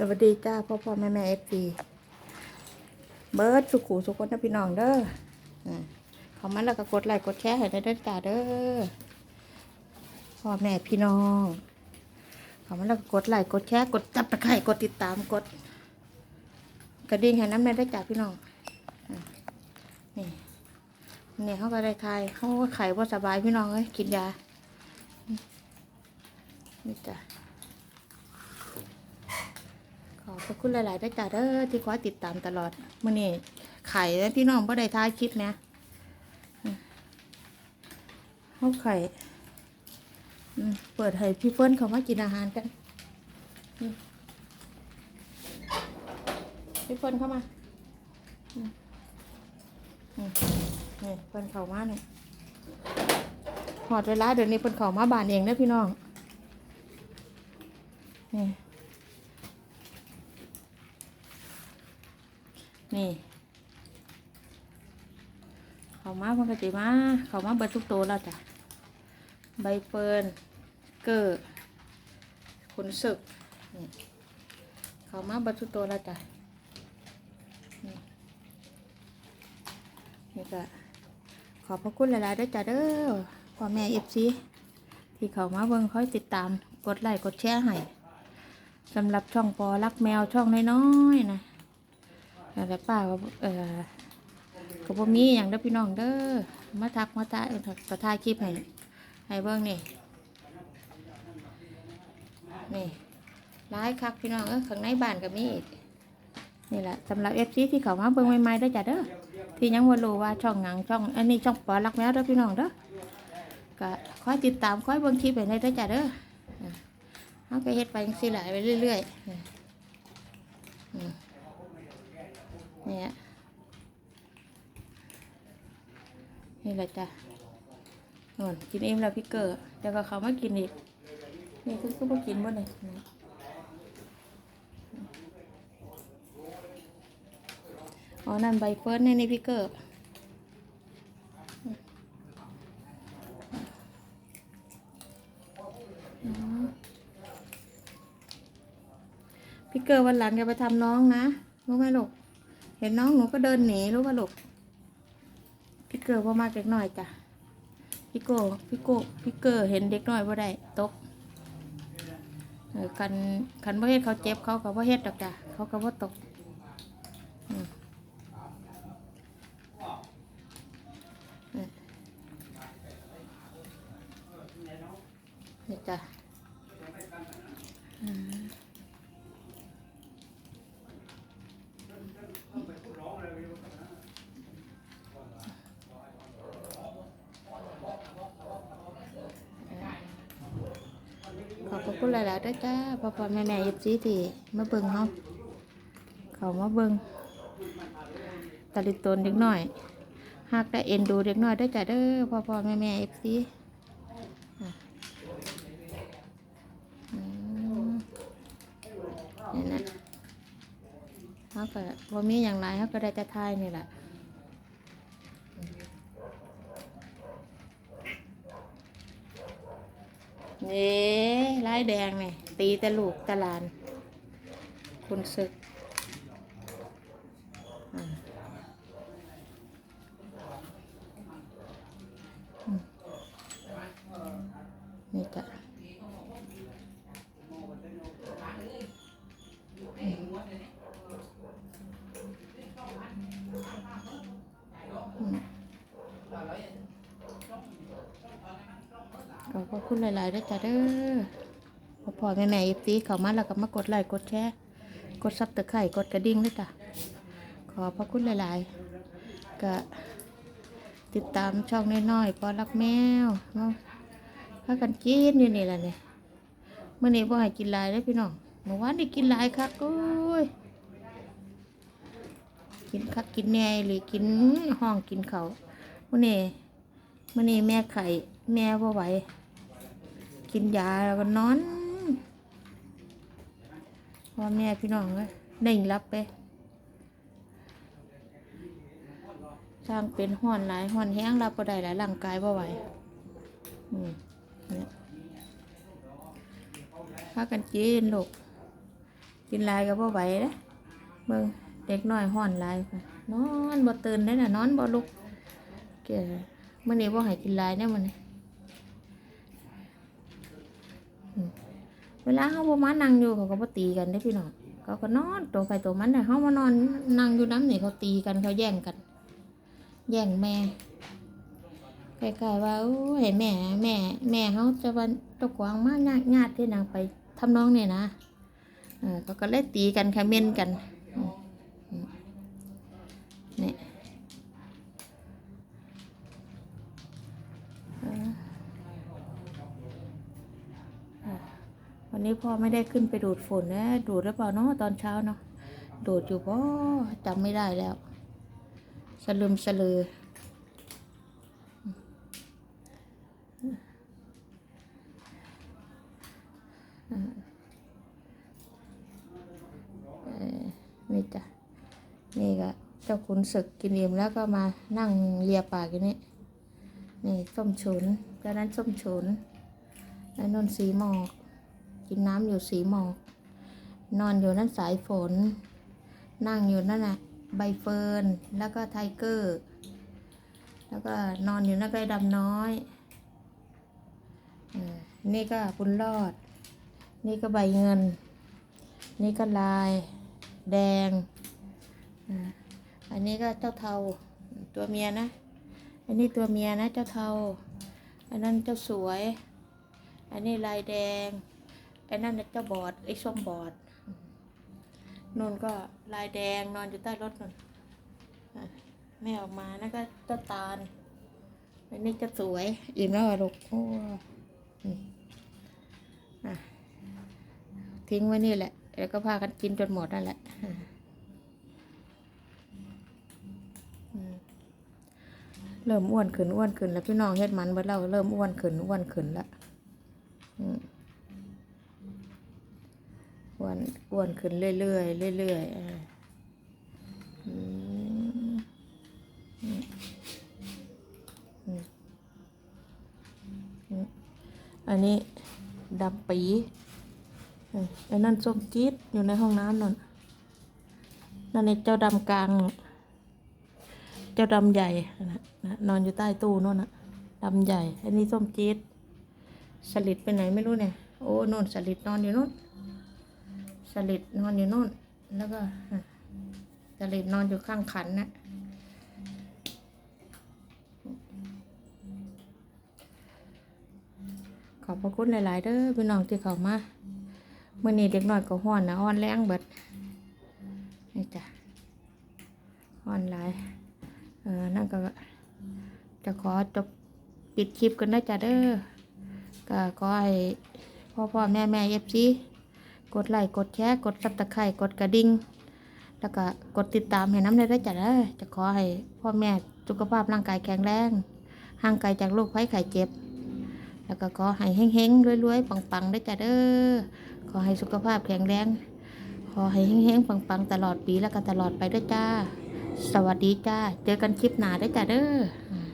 สวัสดีจ้าพ่อพ่อแม่แม่เอฟซีเบิร์ดสุขูสุขคนนะพี่น้องเด้ออ่าเขามาแล้วก็กดไลค์กดแชร์ให้ได้เด้อจ้าเด้อพ่อแม่พี่น้องเขามาแล้วก็กดไลค์กดแชร์กดจับตะไคร่กดติดตามกด กระดิ่งให้น้ำในได้จ้าพี่น้องอ่านี่เนี่ยเขาก็ได้ทายเขาก็ไข่ว่าสบายพี่น้องเอ้ยกินยานี่จ้ะ ข อบพระคุณหลายๆด้วยจ้าเด้อที่คอยติดตามตลอดมื่อนี้ไข่แล้วพี่น้องบ่ได้ท้ายคลิปนะเขาไข่เปิดให้พี่เฟิร์นเขามากินอาหารกันพี่เฟิร์นเข้ามาอืมอืมนี่เฟิร์นเขามาเนี่ยหอดเวลาเดี๋ยวนี้เฟิร์นเขามาบานเองนะพี่น้องนี่ นี่ เขามาปกติมาเขามาเบิดทุกตัวแล้วจ้ะใบเฟิร์นเกอร์ขุนศึกนี่เขามาเบิดทุกตัวแล้วจ้ะนี่นี่ก็ขอบพระคุณหลายๆด้วยจ้ะเด้อพ่อแม่เอฟซีที่เขามาเบิ่งคอยติดตามกดไลค์กดแชร์ให้สำหรับช่องปอรักแมวช่องน้อยๆนะ แต่ป้าก็เออก็บ่มีอย่างเด้อพี่น้องเด้อมาทักมาตายก็ถ่ายคลิปให้ให้เบิ่งนี่นี่ร้ายคักพี่น้องเออข้างในบ้านก็มีอีกนี่แหละสำหรับเอฟซีที่เขามาเบิ่งใหม่ๆเด้จ้ะเด้อที่ยังบ่รู้ว่าช่องหยังช่องอันนี้ช่องปอรักแมวเด้อพี่น้องเด้อก็คอยติดตามคอยเบิ่งคลิปไปในเด้จ้ะเด้อเอาไปเฮ็ดไปจังซีหละไปเรื่อยๆอืม เนี่ยนี่แหละจ้ะนอนกินเอ็มแล้วพี่เกอร์เดี๋ยวก็เขามากินอีก นี่คือก็มากินบ่เนี่ยอ๋อ นั่นใบเฟิร์นนี่นี่พี่เกอร์พี่เกอร์วันหลังอย่าไปทำน้องนะรู้ไหมลูก เห็นน้องหนูก็เดินหนีรู้ป่ะลูกพี่เกอร์ว่ามากเด็กหน้อยจ้ะพี่โก้พี่โก้พี่เกอร์เห็นเด็กน้อยว่าได้ตกคันคันว่าเฮ็ดเขาเจ็บเขาก็ว่าเฮ็ดดอกจ้ะเขาก็ว่าตกนี่จ้ะ หลายๆด้วยจ้าพ่อพ่อแม่แม่เอฟซีที่มาเบิ่งเฮาเขามาเบิ่งตะลิตนเด็กน้อยหากได้เอ็นดูเด็กน้อยด้วยจ้าเด้อพ่อพ่อแม่แม่เอฟซีนี่นะเขาก็บ่มีอย่างไรเขาก็ได้แต่ทายนี่แหละ นี่ลายแดงเนี่ยตีตะลูกตะลาน คุณศึกอ่าอืมนี่จ้ะอืม ขอบพระ คุณหลายๆด้วยจ้ะเด้อพอพอแม่แม่ยิบตีเขามาแล้วก็มากดไลค์กดแชร์กดซับตะไคร่กดกระดิ่งด้วยจ้ะขอพระคุณหลายๆก็ติดตามช่องน้อยๆปอรักแมวเนาะพากันกินอยู่นี่แหละเนี่ยเมื่อนี้บ่ให้กินลายเลยพี่น้องเมื่อวานได้กินลายคักโอ้ยกินคักกินแน่หรือกินห้องกินเขาวมื่อนี้มื่อนี้แม่ไข่แม่บ่ไหว กินยาแล้วก็นอนพ่อแม่พี่น้องเลยเด่งรับไปสร้างเป็นห้อนหลายห้อนแห้งรับก็ได้หลายร่างกายบ่ไหวอืมเนี่ยพากันกินลูกกินลายก็บ่ไหวเด้เบิ่งเด็กน้อยห้อนหลายค่ะนอนบ่ตื่นได้น่ะนอนบ่ลุกแกมื้อนี้บ่ให้กินลายแน่ยมื้อนี้อืม เวลาเฮาบ่มานั่งอยู่เขาก็บ่ตีกันได้พี่น้องเขาก็นอนตัวใครตัวมันน่ะเฮามานอนนั่งอยู่น้ำนี่เขาตีกันเขาแย่งกัน แย่งแม่ใคล้ๆว่าโอ้ยแม่ แม่ แม่เขาจะวันตะกวางมากญาติญาติที่นางไปทำน้องเนี่ยนะเออเขาก็เลยตีกันคอมเมนกันอืมอืมนี่เออเออ วันนี้พ่อไม่ได้ขึ้นไปดูดฝนนะดูดหรือเปล่าเนาะตอนเช้าเนาะดูดอยู่ป่จำไม่ได้แล้วสลืมสลืออ่อนี่จ้ะนี่ก็เจ้าขุนศึกกินอิ่มแล้วก็มานั่งเลียปากอยู่นี่นี่ส้มฉุนแล้วนั้นส้มฉุนแล้วนนสีหมอก กินน้ำอยู่สีหมอกนอนอยู่นั่นสายฝน นั่งอยู่นั่นน่ะใบเฟิร์น แล้วก็ไทเกอร์ แล้วก็นอนอยู่นั่นใก็ไอ้ดำน้อยอนี่ก็บุญรอด นี่ก็ใบเงิน นี่ก็ลาย แดงอ่าอันนี้ก็เจ้าเทาตัวเมียนะ อันนี้ตัวเมียนะเจ้าเทา อันนั้นเจ้าสวย อันนี้ลายแดง อันนั้นน่ะเจ้าบอดไอ้ส้มบอดนุ่นก็ลายแดงนอนอยู่ใต้รถนุ่นอะแม่ออกมาแล้วก็เจ้าตาลอันนี้เจะสวยอิ่มแล้วเหรอลูกโอ้อืมอะทิ้งไว้นี่แหละ แล้วก็พากันกินจนหมดนั่นแหละอะอืมเริ่มอ้วนขึ้นอ้วนขึ้นแล้วพี่น้องเฮ็ดมันเบิดเราเริ่มอ้วนขึ้นอ้วนขึ้นแล้วอืมอ้ วนอ้วนขึ้นเรื่อยๆเรื่อยๆอะอืมอันนี้ดำปีออไอ้นั่นส้มจี๊ดอยู่ในห้องน้ำนั่นนั่นไอ้เจ้าดำกลาง เจ้าดำใหญ่นะนอนอยู่ใต้ตู้นู่นนะดำใหญ่ อันนี้ส้มจี๊ดสลิดไปไหนไม่รู้เนี่ย โอ้นู่นสลิดนอนอยู่นู่น สลิดนอนอยู่นู่น แล้วก็สลิดนอนอยู่ข้างขันนะขอบพระคุณหลาย ๆ เด้อพี่น้องที่เข้ามาเมื่อนี้เด็กน้อยก็ฮ้อนนะฮ้อนแรงเบิดนี่จ้ะฮ้อนหลายเออนั่นก็จะขอจบปิดคลิปกันนะจ้ะเด้อก็ขอให้พ่อพ่อแม่แม่เอฟซี กดไลค์กดแชร์กดซับตะไคร่กดกระดิ่งแล้วก็กดติดตามให้น้ำเลยได้จ้ะเด้อจะขอให้พ่อแม่สุขภาพร่างกายแข็งแรงห่างไกลจากโรคภัยไข้เจ็บ แล้วก็ขอให้เฮงๆรวยๆปังๆได้จ้ะเด้อขอให้สุขภาพแข็งแรง ขอให้เฮงๆปังๆตลอดปีแล้วก็ตลอดไปด้วยจ้า สวัสดีจ้า เจอกันคลิปหน้าได้จ้ะเด้อ